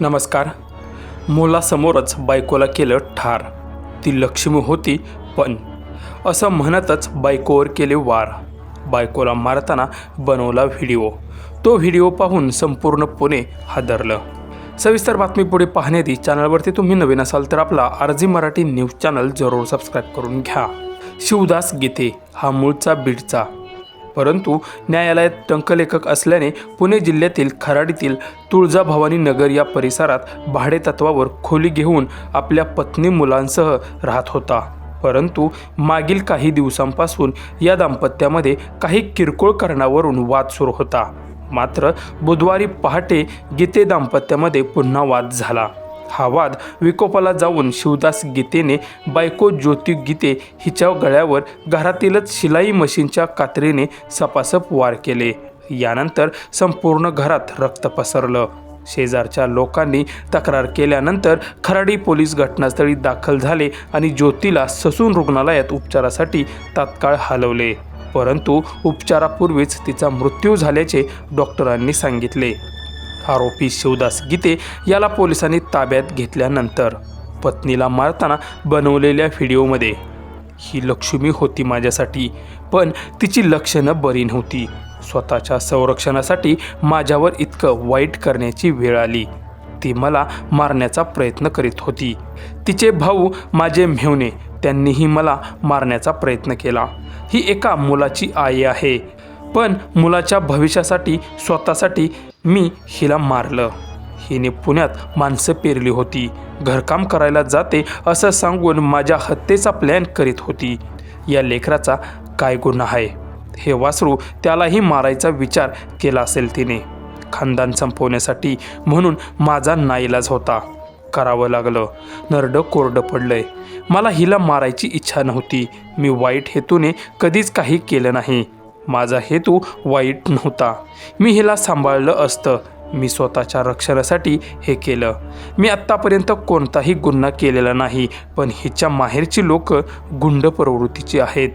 नमस्कार. मुलासमोरच बायकोला केलं ठार. ती लक्ष्मी होती पण. असं म्हणतच बायकोवर केले वार. बायकोला मारताना बनवला व्हिडिओ. तो व्हिडिओ पाहून संपूर्ण पुणे हादरलं. सविस्तर बातमी पुढे पाहण्याआधी चॅनलवरती तुम्ही नवीन असाल तर आपला आरजी मराठी न्यूज चॅनल जरूर सबस्क्राईब करून घ्या. शिवदास गीते हा मूळचा बीडचा. परंतु न्यायालयात टंकलेखक असल्याने पुणे जिल्ह्यातील खराडीतील तुळजाभवानी नगर या परिसरात भाडेतत्वावर खोली घेऊन आपल्या पत्नी मुलांसह राहत होता. परंतु मागील काही दिवसांपासून या दाम्पत्यामध्ये काही किरकोळ कारणावरून वाद सुरू होता. मात्र बुधवारी पहाटे गीते दाम्पत्यामध्ये पुन्हा वाद झाला. हा वाद विकोपाला जाऊन शिवदास गीतेने बायको ज्योती गीते हिच्या गळ्यावर घरातीलच शिलाई मशीनच्या कात्रीने सपासप वार केले. यानंतर संपूर्ण घरात रक्त पसरलं. शेजारच्या लोकांनी तक्रार केल्यानंतर खराडी पोलीस घटनास्थळी दाखल झाले आणि ज्योतीला ससून रुग्णालयात उपचारासाठी तात्काळ हलवले. परंतु उपचारापूर्वीच तिचा मृत्यू झाल्याचे डॉक्टरांनी सांगितले. आरोपी शिवदास गीते याला पोलिसांनी ताब्यात घेतल्यानंतर पत्नीला मारताना बनवलेल्या व्हिडिओमध्ये ही लक्ष्मी होती माझ्यासाठी पण तिची लक्षणं बरी नव्हती. स्वतःच्या संरक्षणासाठी माझ्यावर इतकं वाईट करण्याची वेळ आली. ती मला मारण्याचा प्रयत्न करीत होती. तिचे भाऊ माझे मेहुणे त्यांनीही मला मारण्याचा प्रयत्न केला. ही एका मुलाची आई आहे. पण मुलाच्या भविष्यासाठी स्वतःसाठी मी हिला मारलं. हिने पुण्यात माणसं पेरली होती. घरकाम करायला जाते असं सांगून माझ्या हत्येचा प्लॅन करीत होती. या लेकराचा काय गुन्हा आहे? हे वासरू त्यालाही मारायचा विचार केला असेल तिने. खानदान संपवण्यासाठी म्हणून माझा नाईलाज होता. करावं लागलं. नरडं कोरडं पडलंय. मला हिला मारायची इच्छा नव्हती. मी वाईट हेतूने कधीच काही केलं नाही. माझा हेतू वाईट नव्हता. मी हिला सांभाळलं असतं. मी स्वतःच्या रक्षणासाठी हे केलं. मी आत्तापर्यंत कोणताही गुन्हा केलेला नाही पण हिच्या माहेरची लोक गुंड प्रवृत्तीची आहेत.